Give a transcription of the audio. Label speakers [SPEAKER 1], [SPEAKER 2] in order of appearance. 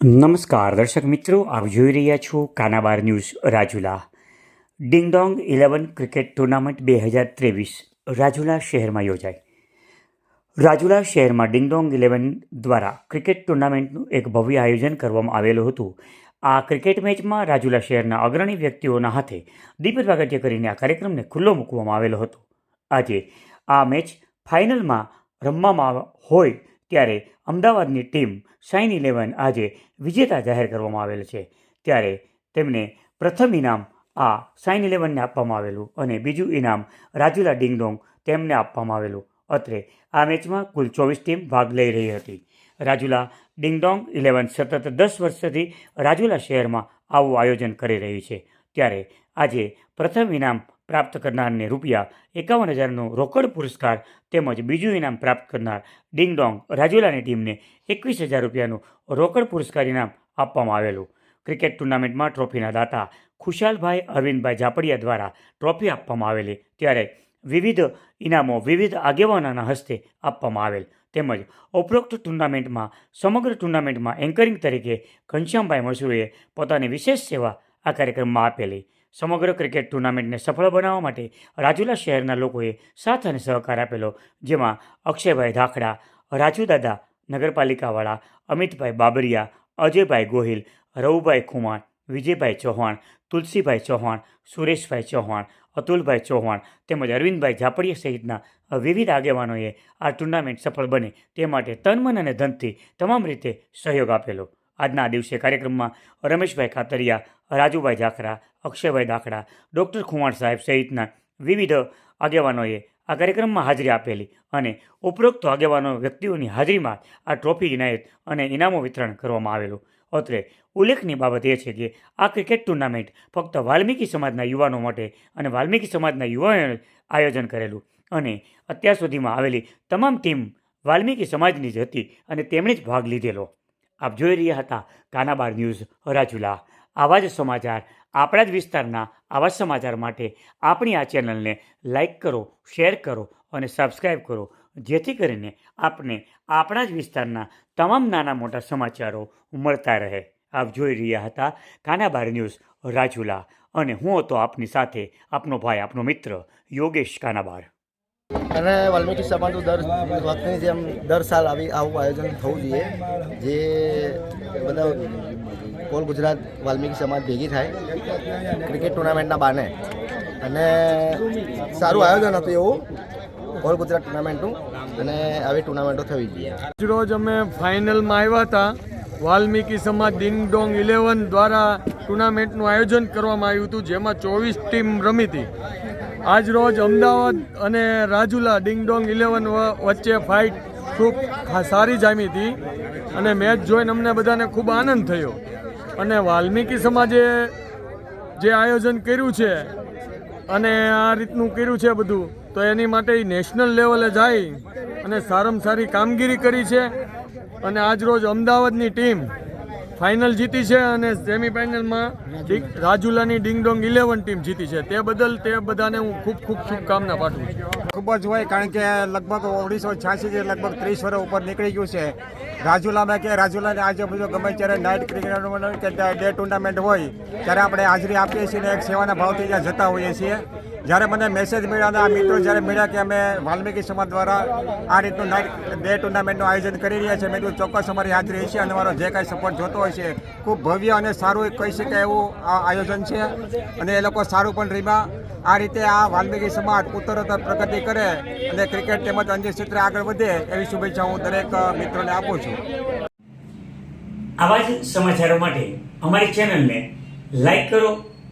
[SPEAKER 1] નમસ્કાર, દર્શક મિત્રો, આપ જોઈ રહ્યા છો Kanabar news Rajula. Ding dong eleven cricket tournament બે હજાર ત્રેવીસ રાજુલા શહેરમાં યોજાઈ રાજુલા શહેરમાં ડિંગડોંગ ઇલેવન દ્વારા ક્રિકેટ ટુર્નામેન્ટનું એક ભવ્ય આયોજન કરવામાં આવેલું હતું. આ ક્રિકેટ મેચમાં રાજુલા શહેરના અગ્રણી વ્યક્તિઓના હાથે દીપ વાગટ્ય કરીને આ કાર્યક્રમને ખુલ્લો મૂકવામાં આવેલો હતો. આજે આ મેચ ફાઇનલમાં રમવામાં હોય ત્યારે અમદાવાદની ટીમ શાઇન ઇલેવન આજે વિજેતા જાહેર કરવામાં આવેલ છે. ત્યારે તેમને પ્રથમ ઇનામ આ શાઇન ઇલેવનને આપવામાં આવેલું અને બીજું ઇનામ રાજુલા ડિંગડોંગ તેમને આપવામાં આવેલું. અત્રે આ મેચમાં કુલ ચોવીસ ટીમ ભાગ લઈ રહી હતી. રાજુલા ડિંગડોંગ ઇલેવન સતત દસ વર્ષથી રાજુલા શહેરમાં આવું આયોજન કરી રહી છે. ત્યારે આજે પ્રથમ ઇનામ પ્રાપ્ત કરનારને રૂપિયા એકાવન હજારનો રોકડ પુરસ્કાર તેમજ બીજું ઇનામ પ્રાપ્ત કરનાર ડિંગ ડોંગ રાજુલાની ટીમને એકવીસ હજાર રૂપિયાનું રોકડ પુરસ્કાર ઇનામ આપવામાં આવેલું. ક્રિકેટ ટુર્નામેન્ટમાં ટ્રોફીના દાતા ખુશાલભાઈ અરવિંદભાઈ ઝાપડિયા દ્વારા ટ્રોફી આપવામાં આવેલી. ત્યારે વિવિધ ઇનામો વિવિધ આગેવાનોના હસ્તે આપવામાં આવેલ. તેમજ ઉપરોક્ત ટુર્નામેન્ટમાં, સમગ્ર ટુર્નામેન્ટમાં એન્કરિંગ તરીકે ઘનશ્યામભાઈ મસુરીએ પોતાની વિશેષ સેવા આ કાર્યક્રમમાં આપેલી. સમગ્ર ક્રિકેટ ટુર્નામેન્ટને સફળ બનાવવા માટે રાજુલા શહેરના લોકોએ સાથ અને સહકાર આપેલો, જેમાં અક્ષયભાઈ ધાખડા, રાજુ દાદા, નગરપાલિકાવાળા, અમિતભાઈ બાબરિયા, અજયભાઈ ગોહિલ, રવુભાઈ ખુમાણ, વિજયભાઈ ચૌહાણ, તુલસીભાઈ ચૌહાણ, સુરેશભાઈ ચૌહાણ, અતુલભાઈ ચૌહાણ તેમજ અરવિંદભાઈ ઝાપડિયા સહિતના વિવિધ આગેવાનોએ આ ટુર્નામેન્ટ સફળ બને તે માટે તન, મન અને ધનથી તમામ રીતે સહયોગ આપેલો. આજના દિવસે કાર્યક્રમમાં રમેશભાઈ ખાતરિયા, રાજુભાઈ ઝાખરા, અક્ષયભાઈ દાખડા ડૉક્ટર ખુવાણ સાહેબ સહિતના વિવિધ આગેવાનોએ આ કાર્યક્રમમાં હાજરી આપેલી અને ઉપરોક્ત આગેવાનો વ્યક્તિઓની હાજરીમાં આ ટ્રોફી ઇનાયત અને ઇનામો વિતરણ કરવામાં આવેલું. અત્રે ઉલ્લેખની બાબત એ છે કે આ ક્રિકેટ ટુર્નામેન્ટ ફક્ત વાલ્મીકી સમાજના યુવાનો માટે અને વાલ્મીકી સમાજના યુવાઓએ આયોજન કરેલું અને અત્યાર સુધીમાં આવેલી તમામ ટીમ વાલ્મીકી સમાજની જ હતી અને તેમણે જ ભાગ લીધેલો. આપ જોઈ રહ્યા હતા કાનાબાર ન્યૂઝ રાજુલા. આવા જ સમાચાર આપણા જ વિસ્તારના આવા સમાચાર માટે આપણી આ ચેનલને લાઇક કરો, શેર કરો અને સબસ્ક્રાઈબ કરો, જેથી કરીને આપને આપણા જ વિસ્તારના તમામ નાના મોટા સમાચારો મળતા રહે. આપ જોઈ રહ્યા હતા કાનાબાર ન્યૂઝ રાજુલા અને હું હતો આપની સાથે આપનો ભાઈ, આપનો મિત્ર યોગેશ કાનાબાર.
[SPEAKER 2] અને વાલ્મીકી સમાજનું દર વખતની જેમ દર સાલ આવી આવું આયોજન થવું જોઈએ. જે બધા ઓલ ગુજરાત વાલ્મીકી સમાજ ભેગી થાય. ક્રિકેટ ટુર્નામેન્ટના બાને. અને સારું આયોજન હતું એવું ઓલ ગુજરાત ટુર્નામેન્ટનું. અને આવી ટુર્નામેન્ટો થવી જોઈએ.
[SPEAKER 3] રોજ અમે ફાઇનલમાં આવ્યા હતા. વાલ્મીકી સમાજ ડિંગ ડોંગ ઇલેવન દ્વારા ટુર્નામેન્ટનું આયોજન કરવામાં આવ્યું હતું, જેમાં ચોવીસ ટીમ રમી હતી. આજ રોજ અમદાવાદ અને રાજુલા ડિંગડોંગ ઇલેવન વચ્ચે ફાઇટ ખૂબ સારી જામી હતી અને મેચ જોઈને અમને બધાને ખૂબ આનંદ થયો. અને વાલ્મીકી સમાજે જે આયોજન કર્યું છે અને આ રીતનું કર્યું છે બધું, તો એની માટે નેશનલ લેવલે જાય અને સારામાં સારી કામગીરી કરી છે. અને આજ રોજ અમદાવાદની ટીમ ફાઇનલ જીતી છે અને સેમીફાઇનલમાં ફાઇનલમાં રાજુલાની ડિંગડોંગ ઇલેવન ટીમ જીતી છે. તે બદલ તે બધાને હું ખૂબ ખૂબ શુભકામના પાઠવું છું.
[SPEAKER 4] ખૂબ જ હોય કારણ કે લગભગ ઓગણીસો છ્યાસીથી લગભગ ત્રીસ વર્ષ ઉપર નીકળી ગયું છે. રાજુલામાં કે રાજુલાની આજુબાજુ ગમે ત્યારે નાઇટ ક્રિકેટ કે ડે ટુર્નામેન્ટ હોય ત્યારે આપણે હાજરી આપીએ છીએ અને એક સેવાના ભાવથી ત્યાં જતા હોઈએ છીએ. જ્યારે મને મેસેજ મળ્યા અને આ મિત્રો જ્યારે મળ્યા કે અમે વાલ્મીકી સમાજ દ્વારા આ રીતનું નાઇટ ડે ટુર્નામેન્ટનું આયોજન કરી રહ્યા છીએ, મેં કીધું, ચોક્કસ અમારી હાજરી હશે અને અમારો જે કાંઈ સપોર્ટ જોતો હોય છે, ખૂબ ભવ્ય અને સારું કહી શકાય એવું આ આયોજન છે. અને એ લોકો સારું પણ રીમાં, આ રીતે આ વાલ્મીકી સમાજ ઉત્તરોત્તર પ્રગતિ કરે અને ક્રિકેટ તેમજ અન્ય ક્ષેત્રે આગળ વધે એવી શુભેચ્છા હું દરેક મિત્રોને આપું છું.
[SPEAKER 1] આવા જ સમાચારો માટે અમારી ચેનલને લાઈક કરો